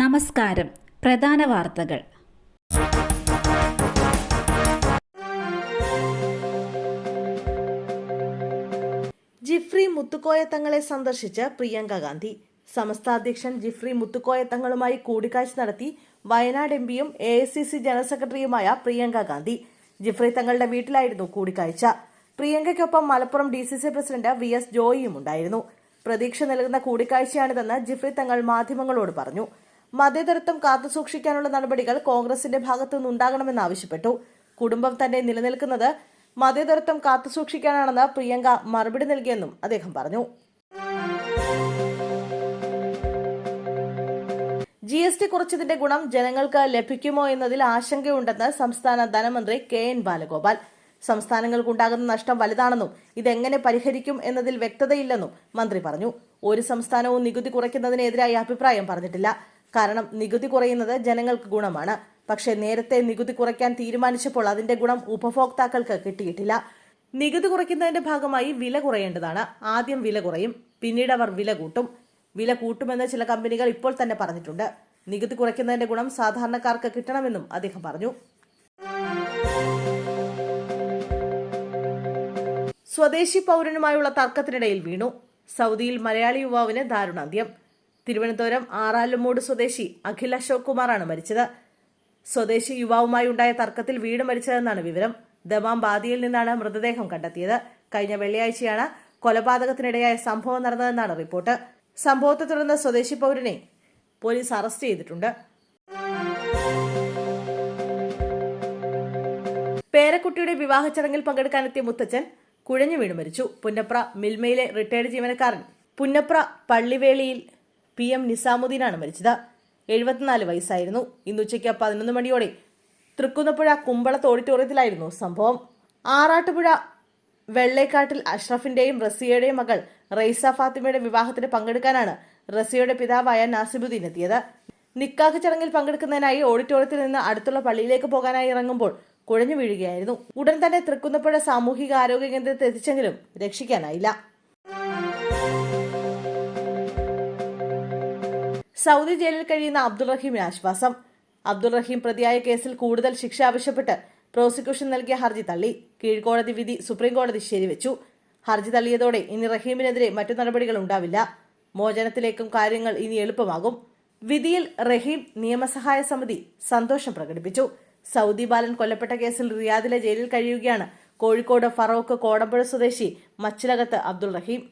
നമസ്കാരം. പ്രധാന വാർത്തകൾ. ജിഫ്രി മുത്തുക്കോയ തങ്ങളെ സന്ദർശിച്ച് പ്രിയങ്ക ഗാന്ധി. സമസ്ത അധ്യക്ഷൻ ജിഫ്രി മുത്തുക്കോയ തങ്ങളുമായി കൂടിക്കാഴ്ച നടത്തി വയനാട് എം പിയും A I C C general സെക്രട്ടറിയുമായ പ്രിയങ്ക ഗാന്ധി. ജിഫ്രി തങ്ങളുടെ വീട്ടിലായിരുന്നു കൂടിക്കാഴ്ച. പ്രിയങ്കയ്ക്കൊപ്പം Malappuram D C C president V S ജോയിയും ഉണ്ടായിരുന്നു. പ്രതീക്ഷ നൽകുന്ന കൂടിക്കാഴ്ചയാണിതെന്ന് ജിഫ്രി തങ്ങൾ മാധ്യമങ്ങളോട് പറഞ്ഞു. മതേതരത്വം കാത്തുസൂക്ഷിക്കാനുള്ള നടപടികൾ കോൺഗ്രസിന്റെ ഭാഗത്തു നിന്നുണ്ടാകണമെന്ന് ആവശ്യപ്പെട്ടു. കുടുംബം തന്നെ നിലനിൽക്കുന്നത് മതേതരത്വം കാത്തുസൂക്ഷിക്കാനാണെന്ന് പ്രിയങ്ക മറുപടി നൽകിയെന്നും അദ്ദേഹം പറഞ്ഞു. ജി എസ് ടി കുറച്ചതിന്റെ ഗുണം ജനങ്ങൾക്ക് ലഭിക്കുമോ എന്നതിൽ ആശങ്കയുണ്ടെന്ന് സംസ്ഥാന ധനമന്ത്രി കെ എൻ ബാലഗോപാൽ. സംസ്ഥാനങ്ങൾക്കുണ്ടാകുന്ന നഷ്ടം വലുതാണെന്നും ഇതെങ്ങനെ പരിഹരിക്കും എന്നതിൽ വ്യക്തതയില്ലെന്നും മന്ത്രി പറഞ്ഞു. ഒരു സംസ്ഥാനവും നികുതി കുറയ്ക്കുന്നതിനെതിരായി അഭിപ്രായം പറഞ്ഞിട്ടില്ല. കാരണം നികുതി കുറയുന്നത് ജനങ്ങൾക്ക് ഗുണമാണ്. പക്ഷേ നേരത്തെ നികുതി കുറയ്ക്കാൻ തീരുമാനിച്ചപ്പോൾ അതിന്റെ ഗുണം ഉപഭോക്താക്കൾക്ക് കിട്ടിയിട്ടില്ല. നികുതി കുറയ്ക്കുന്നതിന്റെ ഭാഗമായി വില കുറയേണ്ടതാണ്. ആദ്യം വില കുറയും പിന്നീട് അവർ വില കൂട്ടും. വില കൂട്ടുമെന്ന് ചില കമ്പനികൾ ഇപ്പോൾ തന്നെ പറഞ്ഞിട്ടുണ്ട്. നികുതി കുറയ്ക്കുന്നതിന്റെ ഗുണം സാധാരണക്കാർക്ക് കിട്ടണമെന്നും അദ്ദേഹം പറഞ്ഞു. സ്വദേശി പൗരനുമായുള്ള തർക്കത്തിനിടയിൽ വീണു. സൗദിയിൽ മലയാളി യുവാവിന് ദാരുണാന്ത്യം. തിരുവനന്തപുരം ആറാലുമൂട് സ്വദേശി അഖിൽ അശോക് കുമാറാണ് മരിച്ചത്. സ്വദേശി യുവാവുമായി ഉണ്ടായ തർക്കത്തിൽ വീട് മരിച്ചതെന്നാണ് വിവരം. ദമാം ബാദിയിൽ നിന്നാണ് മൃതദേഹം കണ്ടെത്തിയത്. കഴിഞ്ഞ വെള്ളിയാഴ്ചയാണ് കൊലപാതകത്തിനിടയായ സംഭവം നടന്നതെന്നാണ് റിപ്പോർട്ട്. സംഭവത്തെ തുടർന്ന് സ്വദേശി പൗരനെ പോലീസ് അറസ്റ്റ് ചെയ്തിട്ടുണ്ട്. പേരക്കുട്ടിയുടെ വിവാഹ ചടങ്ങിൽ പങ്കെടുക്കാനെത്തിയ മുത്തച്ഛൻ കുഴഞ്ഞു വീണ് മരിച്ചു. പുന്നപ്ര മിൽമയിലെ റിട്ടയർഡ് ജീവനക്കാരൻ. പുന്നപ്ര പള്ളിവേളിയിൽ പി എം നിസാമുദ്ദീനാണ് മരിച്ചത്. എഴുപത്തിനാല് വയസ്സായിരുന്നു. ഇന്ന് ഉച്ചയ്ക്ക് പതിനൊന്ന് മണിയോടെ തൃക്കുന്നപ്പുഴ കുമ്പളത്ത് ഓഡിറ്റോറിയത്തിലായിരുന്നു സംഭവം. ആറാട്ടുപുഴ വെള്ളേക്കാട്ടിൽ അഷ്റഫിന്റെയും റസിയയുടെയും മകൾ റൈസ ഫാത്തിമയുടെ വിവാഹത്തിന് പങ്കെടുക്കാനാണ് റസിയയുടെ പിതാവായ നാസിബുദ്ദീൻ എത്തിയത്. നിക്കാഹ് ചടങ്ങിൽ പങ്കെടുക്കുന്നതിനായി ഓഡിറ്റോറിയത്തിൽ നിന്ന് അടുത്തുള്ള പള്ളിയിലേക്ക് പോകാനായി ഇറങ്ങുമ്പോൾ കുഴഞ്ഞു വീഴുകയായിരുന്നു. ഉടൻ തന്നെ തൃക്കുന്നപ്പുഴ സാമൂഹിക ആരോഗ്യ കേന്ദ്രത്തിൽ എത്തിച്ചെങ്കിലും രക്ഷിക്കാനായില്ല. സൗദി ജയിലിൽ കഴിയുന്ന അബ്ദുൾ റഹീമിന് ആശ്വാസം. അബ്ദുൾ റഹീം പ്രതിയായ കേസിൽ കൂടുതൽ ശിക്ഷ ആവശ്യപ്പെട്ട് പ്രോസിക്യൂഷൻ നൽകിയ ഹർജി തള്ളി. കീഴ്ക്കോടതി വിധി സുപ്രീംകോടതി ശരിവെച്ചു. ഹർജി തള്ളിയതോടെ ഇനി റഹീമിനെതിരെ മറ്റു നടപടികൾ ഉണ്ടാവില്ല. മോചനത്തിലേക്കും കാര്യങ്ങൾ ഇനി എളുപ്പമാകും. വിധിയിൽ റഹീം നിയമസഹായ സമിതി സന്തോഷം പ്രകടിപ്പിച്ചു. സൗദി ബാലൻ കൊല്ലപ്പെട്ട കേസിൽ റിയാദിലെ ജയിലിൽ കഴിയുകയാണ് കോഴിക്കോട് ഫറോക്ക് കോടമ്പുഴ സ്വദേശി മച്ചിലകത്ത് അബ്ദുൾ റഹീം.